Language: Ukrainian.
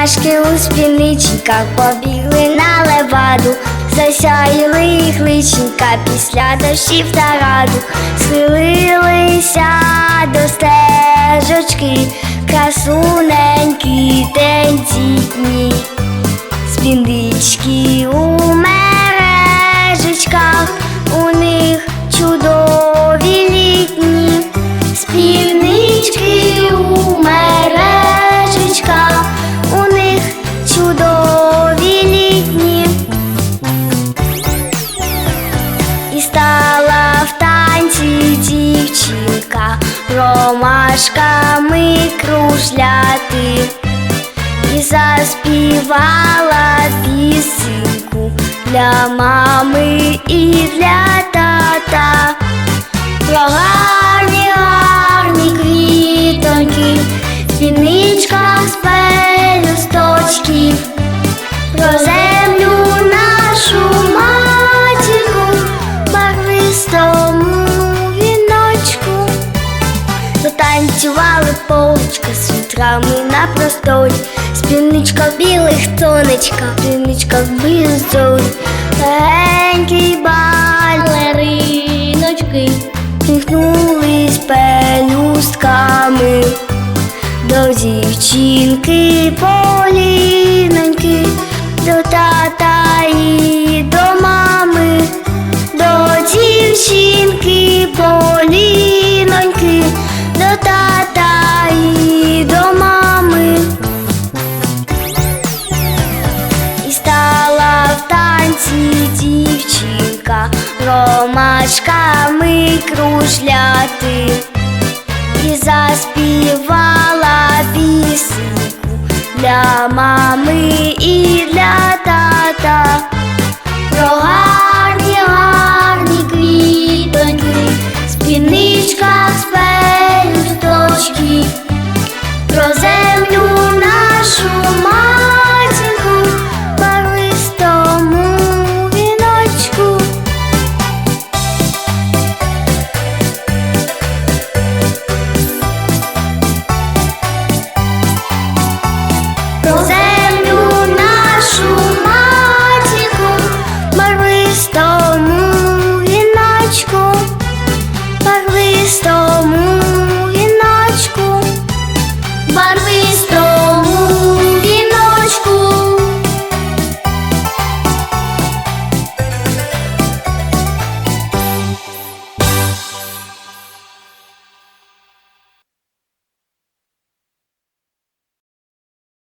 Ромашки у спільничниках побігли на леваду, засяяли їх личинка після дощів та раду, схилилися до стежочки, красуненькі тендітні, спіндички у ромашками кружляти, і заспівала пісеньку для мами і для тата. Про гарні, гарні квітоньки, в з на просторі, спільничка в білих тонечках, спільничка в білих зорі, легенькі балериночки, Тихнулись пелюстками. До дівчинки поліноньки, до тата ромашками кружляти, і заспівала пісеньку для мами і для тата. землю нашу.